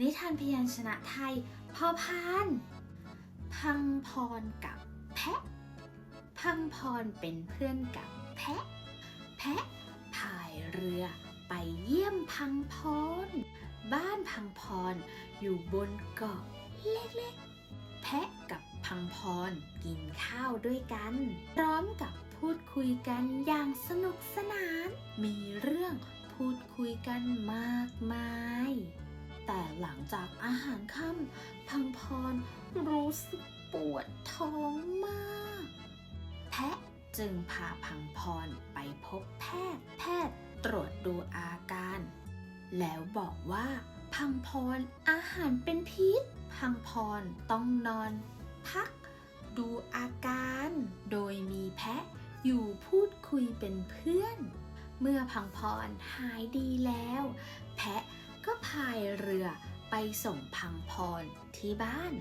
นิทานพยัญชนะไทยพอพาน พังพรกับแพะ พังพรเป็นเพื่อนกับแพะ แพะพายเรือไปเยี่ยมพังพร บ้านพังพรอยู่บนเกาะเล็กๆ แพะกับพังพรกินข้าวด้วยกัน พร้อมกับพูดคุยกันอย่างสนุกสนาน มีเรื่องพูดคุยกันมากมาย แต่หลังจากอาหารค่ำพังพรรู้สึกปวดท้องมาก แพะจึงพาพังพรไปพบแพทย์ แพทย์ตรวจดูอาการ แล้วบอกว่า พังพรอาหารเป็นพิษ พังพรต้องนอน พัก ดูอาการ โดยมีแพะอยู่พูดคุยเป็นเพื่อน เมื่อพังพรหายดีแล้ว พายเรือไปส่งพังพรที่บ้าน